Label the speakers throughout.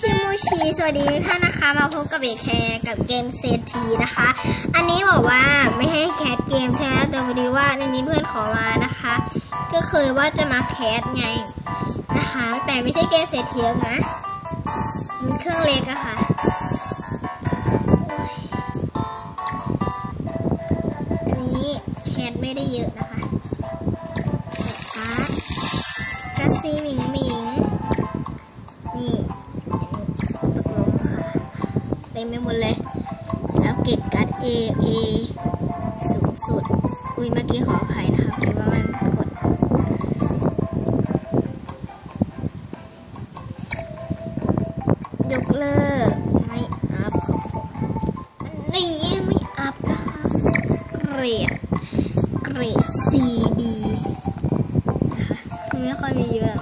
Speaker 1: ชิมูชีสวัสดีทุกท่านนะคะ มาพบกับเบคแคร์กับเกมเซทีนะคะ อันนี้บอกว่าไม่ให้แคสเกมใช่ไหมแต่พอดีว่าในนี้เพื่อนขอมานะคะ ก็คือว่าจะมาแคสไงนะคะ แต่ไม่ใช่เกมเซทีนะมันเครื่องเล็กอะค่ะ ต็มไปหมดเลย แล้วเกตการ์ด A A สูงสุด อุ้ยเมื่อกี้ขออภัยนะคะเพราะว่ามันกด ยกเลิก ไม่อัพครับผมอันนี้ไม่อัพนะคะเกรด เกรด C D นะคะไม่ค่อยมีเยอะ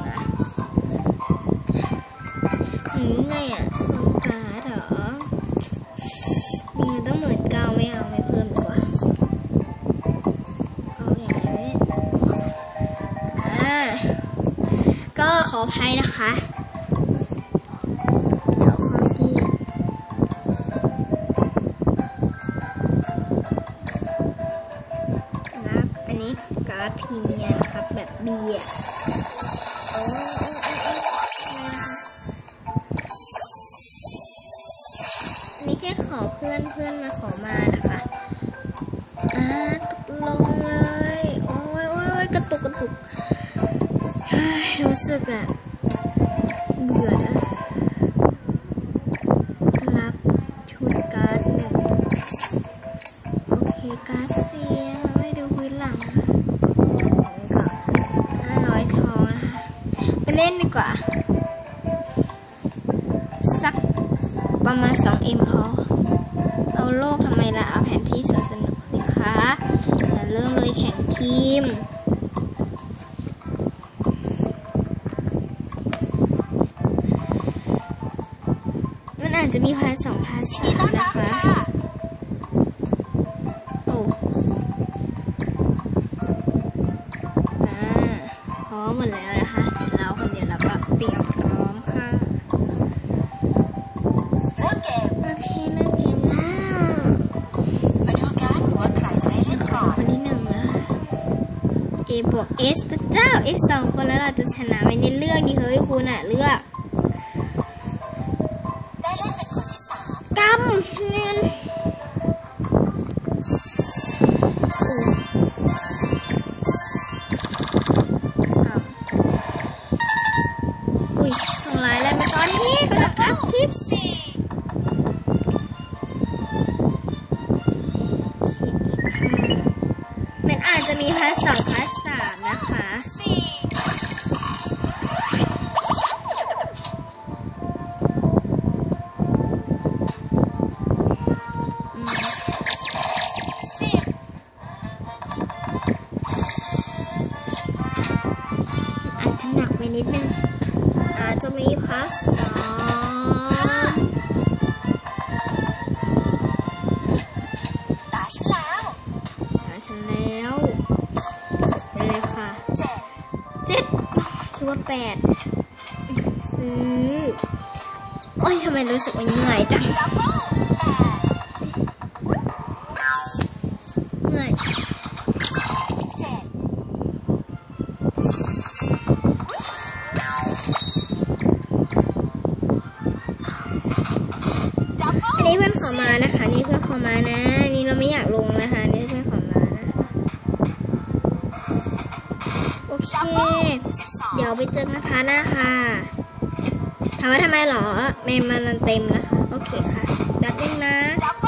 Speaker 1: ออภัยนะคะเดี๋ยวคอมที่นะอันนี้การ์ดพรีเมียนะครับ แบบเบียร์อันนี้แค่ขอเพื่อนเพื่อนมาขอมานะคะอ่า สึกอะเบื่อนะรับชุดการ์ดหนึ่งโอเคการ์ดเสียไม่ดูพื้นหลังก็ห้าร้อยทองนะคะไปเล่นดีกว่า สักประมาณ 2M พอเอาโลกทำไมล่ะ เอาแผนที่สนุกสิคะเริ่มเลยแข่งทีม จจะมีพาร์ทสองพาร์ทสามนะคะ โอ้อ่าพร้อมหมดแล้วนะคะเดี๋ยวเราคนเดียวเราก็เตรียมพร้อมค่ะ
Speaker 2: เริ่มเกม
Speaker 1: โอเคเล่นเกมแล้ว
Speaker 2: มาดูกันว่าใครจะได้เล่นก่อน
Speaker 1: คนที่หนึ่งนะ A บวก S พระเจ้า X สองคนแล้วเราจะชนะไหมในเลือกดีเฮ้ยคุณอะเลือก
Speaker 2: นะ แปด
Speaker 1: ซื้อ โอ้ยทำไมรู้สึกว่าเหนื่อยจัง
Speaker 2: เห
Speaker 1: นื่อย
Speaker 2: เจ็ดดับเบิ้
Speaker 1: อันนี้เพื่อนขอมานะคะ นี่เพื่อนขอมานะ เดี๋ยวไปเจอกันพาร์ทหน้าค่ะถามว่าทำไมเหรอเมมมันเต็มนะคะ โอเคค่ะดัดเล่นนะ
Speaker 2: ดับเ